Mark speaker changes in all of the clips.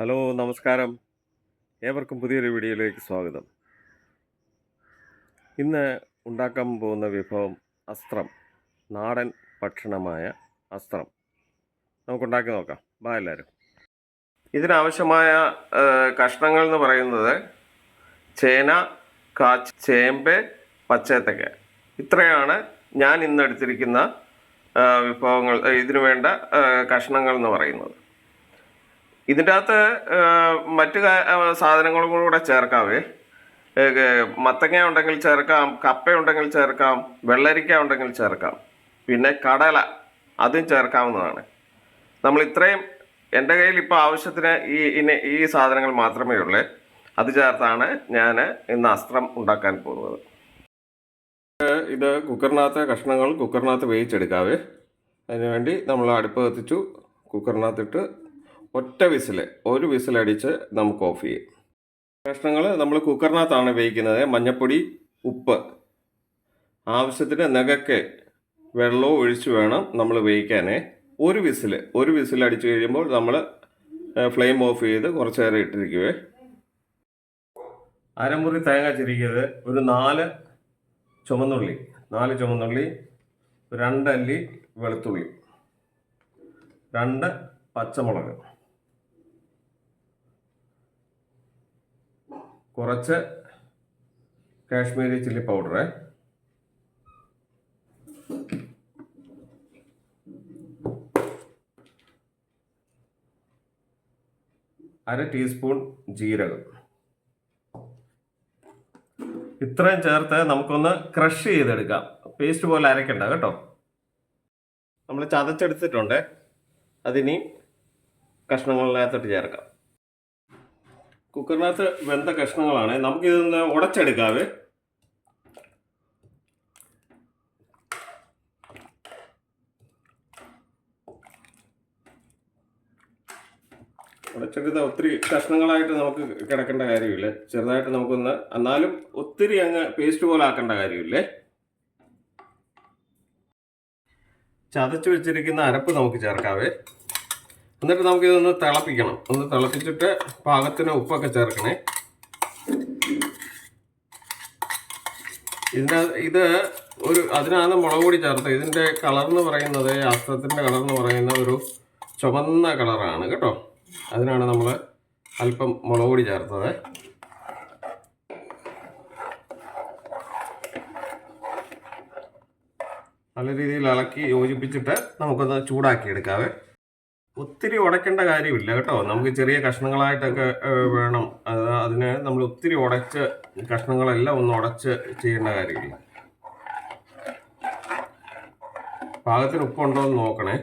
Speaker 1: Hello നമസ്കാരം. ഏവർക്കും പുതിയൊരു വീഡിയോയിലേക്ക് സ്വാഗതം. ഇന്ന് ഉണ്ടാക്കാൻ പോകുന്ന വിഭവം അസ്ത്രം. നാടൻ ഭക്ഷണമായ അസ്ത്രം. നമുക്കുണ്ടാക്കി നോക്കാം. ബാ എല്ലാവരും ഇതിനാവശ്യമായ കഷ്ണങ്ങൾ എന്ന് പറയുന്നത് ചേന കാച്ച് ചേമ്പ് പച്ചേത്തക്ക. ഇത്രയാണ് ഞാൻ ഇന്ന് എടുത്തിരിക്കുന്ന വിഭവങ്ങൾ ഇതിനു വേണ്ട കഷ്ണങ്ങൾ എന്ന് പറയുന്നത്. ഇതിന്റെ അകത്ത് മറ്റു സാധനങ്ങളും കൂടെ ചേർക്കാവേ. മത്തങ്ങ ഉണ്ടെങ്കിൽ ചേർക്കാം കപ്പ ഉണ്ടെങ്കിൽ ചേർക്കാം വെള്ളരിക്ക ഉണ്ടെങ്കിൽ ചേർക്കാം പിന്നെ കടല അതും ചേർക്കാവുന്നതാണ്. നമ്മൾ ഇത്രയും എന്റെ കയ്യിൽ ഇപ്പോൾ ആവശ്യത്തിന് ഈ ഇനി ഈ സാധനങ്ങൾ മാത്രമേ ഉള്ളൂ. അത് ചേർത്താണ് ഞാൻ ഇന്ന് അസ്ത്രം ഉണ്ടാക്കാൻ പോകുന്നത്. ഇത് കുക്കറിനകത്തെ കഷ്ണങ്ങൾ കുക്കറിനകത്ത് വേവിച്ചെടുക്കാവേ. അതിനുവേണ്ടി നമ്മൾ അടുപ്പ് കത്തിച്ചു. കുക്കറിനകത്തിട്ട് ഒറ്റ വിസിൽ ഒരു വിസിലടിച്ച് നമുക്ക് ഓഫ് ചെയ്യാം. കഷ്ണങ്ങൾ നമ്മൾ കുക്കറിനകത്താണ് വേവിക്കുന്നത്. മഞ്ഞപ്പൊടി ഉപ്പ്. ആവശ്യത്തിന് നഗക്ക് വെള്ളവും ഒഴിച്ച് വേണം നമ്മൾ വേവിക്കാനേ. ഒരു വിസിൽ ഒരു വിസിൽ അടിച്ചു കഴിയുമ്പോൾ നമ്മൾ ഫ്ലെയിം ഓഫ് ചെയ്ത് കുറച്ച് നേരം ഇട്ടിരിക്കുവേ. അരമുറി തേങ്ങ ചിരിക്കുന്നത് ഒരു നാല് ചുമന്നുള്ളി. നാല് ചുമന്നുള്ളി രണ്ടല്ലി വെളുത്തുള്ളി. രണ്ട് പച്ചമുളക്. കുറച്ച് കാശ്മീരി ചില്ലി പൗഡർ അര ടീസ്പൂൺ ജീരകം. ഇത്രയും ചേർത്ത് നമുക്കൊന്ന് ക്രഷ് ചെയ്തെടുക്കാം. പേസ്റ്റ് പോലെ അരക്കണ്ട കേട്ടോ. നമ്മൾ ചതച്ചെടുത്തിട്ടുണ്ട്. അതിനി കഷ്ണങ്ങളിനകത്തോട്ട് ചേർക്കാം. കുക്കറിനകത്ത് വെന്ത കഷ്ണങ്ങളാണ്. നമുക്കിതൊന്ന് ഉടച്ചെടുക്കാവേ. ഉടച്ചെടുത്ത ഒത്തിരി കഷ്ണങ്ങളായിട്ട് നമുക്ക് കിടക്കേണ്ട കാര്യമില്ല. ചെറുതായിട്ട് നമുക്കൊന്ന് എന്നാലും ഒത്തിരി അങ്ങ് പേസ്റ്റ് പോലെ ആക്കേണ്ട കാര്യമില്ലേ. ചതച്ചു വെച്ചിരിക്കുന്ന അരപ്പ് നമുക്ക് ചേർക്കാവേ. എന്നിട്ട് നമുക്ക് ഇതൊന്ന് തിളപ്പിക്കണം. ഒന്ന് തിളപ്പിച്ചിട്ട് പാകത്തിന് ഉപ്പൊക്കെ ചേർക്കണേ. ഇതിന്റെ ഇത് ഒരു അതിനകത്ത് മുളക് പൊടി ചേർത്ത് ഇതിന്റെ കളർന്ന് പറയുന്നത് അസ്ത്രത്തിന്റെ കളർ എന്ന് പറയുന്ന ഒരു ചുവന്ന കളറാണ് കേട്ടോ. അതിനാണ് നമ്മൾ അല്പം മുളക് പൊടി ചേർത്തത്. നല്ല രീതിയിൽ ഇളക്കി യോജിപ്പിച്ചിട്ട് നമുക്കൊന്ന് ചൂടാക്കി എടുക്കാവേ ഒത്തിരി ഉടയ്ക്കേണ്ട കാര്യമില്ല കേട്ടോ. നമുക്ക് ചെറിയ കഷ്ണങ്ങളായിട്ടൊക്കെ വേണം. അത് അതിന് നമ്മൾ ഒത്തിരി ഉടച്ച് കഷ്ണങ്ങളെല്ലാം ഒന്ന് ഉടച്ച് ചെയ്യേണ്ട കാര്യമില്ല. പാകത്തിന് ഉപ്പുണ്ടോ എന്ന് നോക്കണേ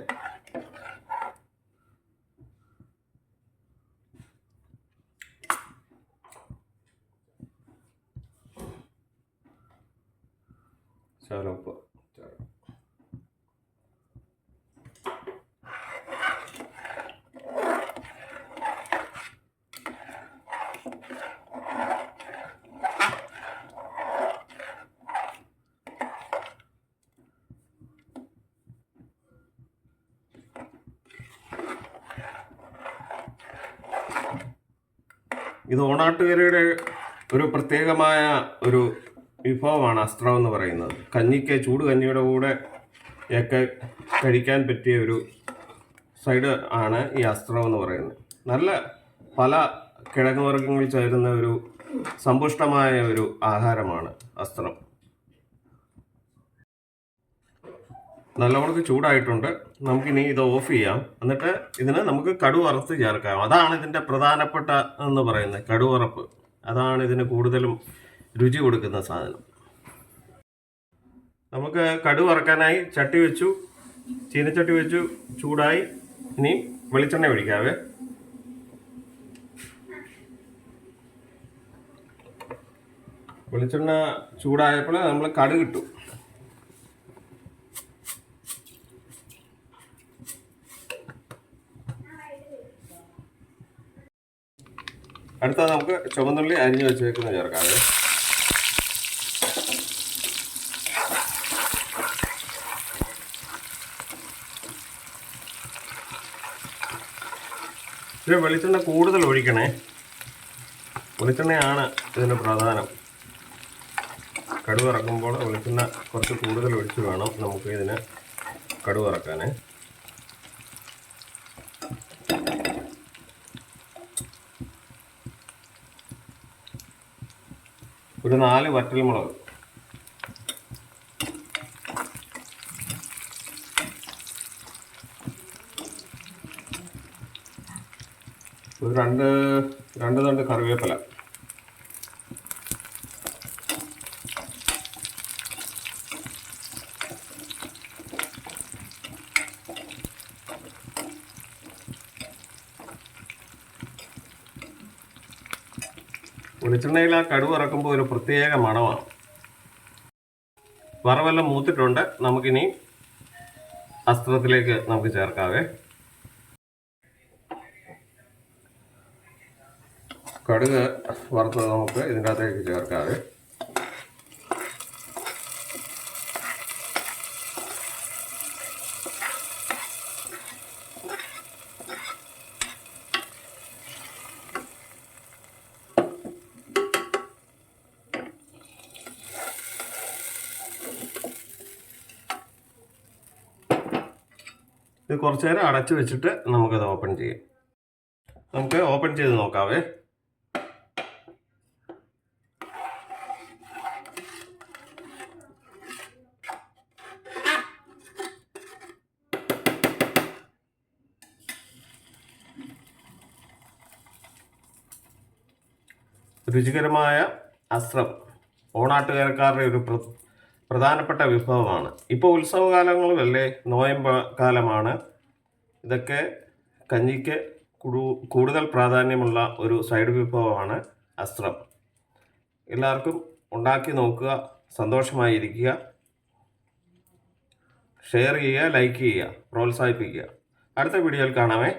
Speaker 1: ശകലം ഉപ്പ് ചേർക്കാം. ഇത് ഓണാട്ടുകരയുടെ ഒരു പ്രത്യേകമായ ഒരു വിഭവമാണ് അസ്ത്രം എന്ന് പറയുന്നത്. കഞ്ഞിക്ക് ചൂട് കഞ്ഞിയുടെ കൂടെ ഒക്കെ കഴിക്കാൻ പറ്റിയ ഒരു സൈഡ് ആണ് ഈ അസ്ത്രം എന്ന് പറയുന്നത്. നല്ല പല കിഴങ്ങ് വർഗങ്ങൾ ചേരുന്ന ഒരു സമ്പുഷ്ടമായ ഒരു ആഹാരമാണ് അസ്ത്രം. നല്ലവണ്ണം ചൂടായിട്ടുണ്ട്. നമുക്കിനി ഇത് ഓഫ് ചെയ്യാം. എന്നിട്ട് ഇതിന് നമുക്ക് കടു വറുത്ത് ചേർക്കാം. അതാണ് ഇതിന്റെ പ്രധാനപ്പെട്ട എന്ന് പറയുന്നത് കടുവറപ്പ് അതാണ് ഇതിന് കൂടുതലും രുചി കൊടുക്കുന്ന സാധനം. നമുക്ക് കടു വറക്കാനായി ചട്ടി വെച്ചു ചീനച്ചട്ടി വെച്ചു ചൂടായി. ഇനി വെളിച്ചെണ്ണ ഒഴിക്കാവേ. വെളിച്ചെണ്ണ ചൂടായപ്പോൾ നമ്മൾ കടുക് ഇട്ടു അടുത്ത നമുക്ക് ചുവന്നുള്ളി അരിഞ്ഞു വെച്ചേക്കുന്ന ചേർക്കാതെ ഇത് വെളിച്ചെണ്ണ കൂടുതൽ ഒഴിക്കണേ. വെളിച്ചെണ്ണയാണ് ഇതിന് പ്രധാനം. കടുവറക്കുമ്പോൾ വെളിച്ചെണ്ണ കുറച്ച് കൂടുതൽ ഒഴിച്ച് വേണം നമുക്ക് ഇതിന് കടുവ് ഒരു നാല് വറ്റൽ മുളക് ഒരു രണ്ട് രണ്ട് തണ്ട് കറിവേപ്പില. വെളിച്ചെണ്ണയിൽ ആ കടുവ് ഇറക്കുമ്പോൾ ഒരു പ്രത്യേക മണമാണ്. വറവെല്ലാം മൂത്തിട്ടുണ്ട്. നമുക്കിനി അസ്ത്രത്തിലേക്ക് നമുക്ക് ചേർക്കാവേ. കടുക് വറുത്തത് നമുക്ക് ഇതിന്റെ അകത്തേക്ക് ചേർക്കാവേ. കുറച്ച് നേരം അടച്ചു വെച്ചിട്ട് നമുക്കത് ഓപ്പൺ ചെയ്യാം. നമുക്ക് ഓപ്പൺ ചെയ്ത് നോക്കാവേ. രുചികരമായ അസ്ത്രം. ഓണാട്ടുകാരക്കാരുടെ ഒരു പ്രധാനപ്പെട്ട വിഭവമാണ്. ഇപ്പോൾ ഉത്സവകാലങ്ങളിലല്ലേ നോയമ്പ കാലമാണ്. ഇതൊക്കെ കഞ്ഞിക്ക് കൂടുതൽ പ്രാധാന്യമുള്ള ഒരു സൈഡ് വിഭവമാണ് അസ്ത്രം. എല്ലാവർക്കും ഉണ്ടാക്കി നോക്കുക സന്തോഷമായിരിക്കുക. ഷെയർ ചെയ്യുക ലൈക്ക് ചെയ്യുക പ്രോത്സാഹിപ്പിക്കുക. അടുത്ത വീഡിയോയിൽ കാണാമേ.